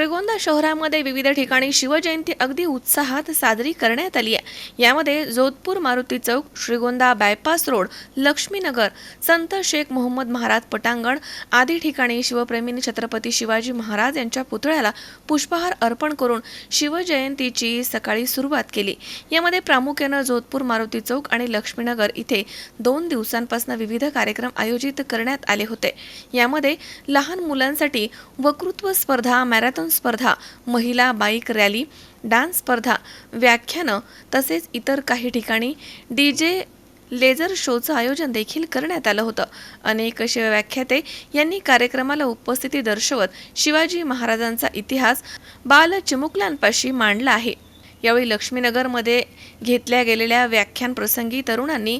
श्रीगोंदा शहरामध्ये विविध ठिकाणी शिवजयंती अगदी उत्साहात साजरी करण्यात आली आहे. यामध्ये जोधपूर मारुती चौक श्रीगोंदा बायपास रोड लक्ष्मीनगर संत शेख मोहम्मद महाराज पटांगण आदी ठिकाणी शिवप्रेमींनी छत्रपती शिवाजी महाराज यांच्या पुतळ्याला पुष्पहार अर्पण करून शिवजयंतीची सकाळी सुरुवात केली. यामध्ये प्रामुख्यानं जोधपूर मारुती चौक आणि लक्ष्मीनगर इथे दोन दिवसांपासून विविध कार्यक्रम आयोजित करण्यात आले होते. यामध्ये लहान मुलांसाठी वक्तृत्व स्पर्धा मॅरेथॉन स्पर्धा महिला बाईक रॅली डान्स स्पर्धा व्याख्यानं तसेच इतर काही ठिकाणी डी जे लेझर शोचं आयोजन देखील करण्यात आलं होतं. अनेक शिवव्याख्याते यांनी कार्यक्रमाला उपस्थिती दर्शवत शिवाजी महाराजांचा इतिहास बाल चिमुकल्यांपाशी मांडला आहे. यावेळी लक्ष्मीनगरमध्ये घेतल्या गेलेल्या व्याख्यान प्रसंगी तरुणांनी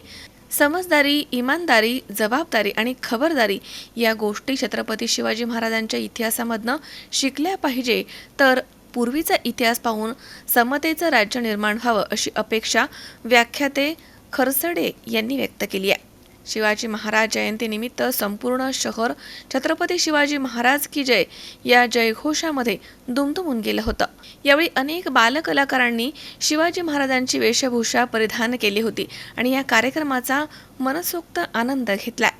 समजदारी इमानदारी जबाबदारी आणि खबरदारी या गोष्टी छत्रपती शिवाजी महाराजांच्या इतिहासामधनं शिकल्या पाहिजे. तर पूर्वीचा इतिहास पाहून समतेचं राज्य निर्माण व्हावं अशी अपेक्षा व्याख्याते खरसडे यांनी व्यक्त केली आहे. शिवाजी महाराज जयंतीनिमित्त संपूर्ण शहर छत्रपती शिवाजी महाराज की जय या जयघोषामध्ये दुमदुमून गेलं होतं. यावेळी अनेक बालकलाकारांनी शिवाजी महाराजांची वेशभूषा परिधान केली होती आणि या कार्यक्रमाचा मनसोक्त आनंद घेतलाय.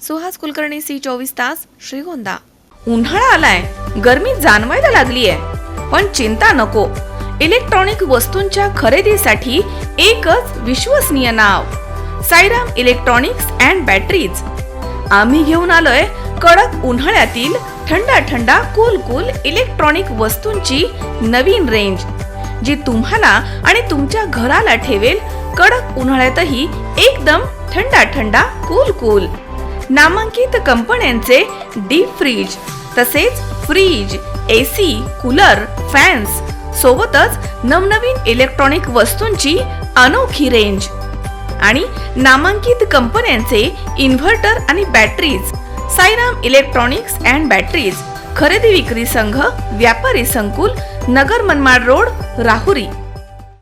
सुहास कुलकर्णी सी चोवीस तास श्रीगोंदा. उन्हाळा आलाय. गर्मी जाणवायला लागली आहे पण चिंता नको. इलेक्ट्रॉनिक वस्तूंच्या खरेदीसाठी एकच विश्वसनीय नाव. Sairam electronics and batteries. आम्ही घेऊन आलोय कडक उन्हाळ्यातील थंडा थंडा कूल कूल इलेक्ट्रॉनिक वस्तूंची नवीन रेंज जी तुम्हाला आणि तुमच्या घराला ठेवेल कडक उन्हाळ्यातही एकदम थंडा थंडा कूल कूल नामांकित कंपन्यांचे डीप फ्रीज तसेच फ्रीज एसी कूलर फॅन्स सोबतच नवनवीन इलेक्ट्रॉनिक वस्तूंची अनोखी रेंज आणि नामांकित कंपन्यांचे इन्व्हर्टर आणि batteries Sairam electronics and batteries खरेदी विक्री संघ व्यापारी संकुल नगर मनमाड रोड राहुरी.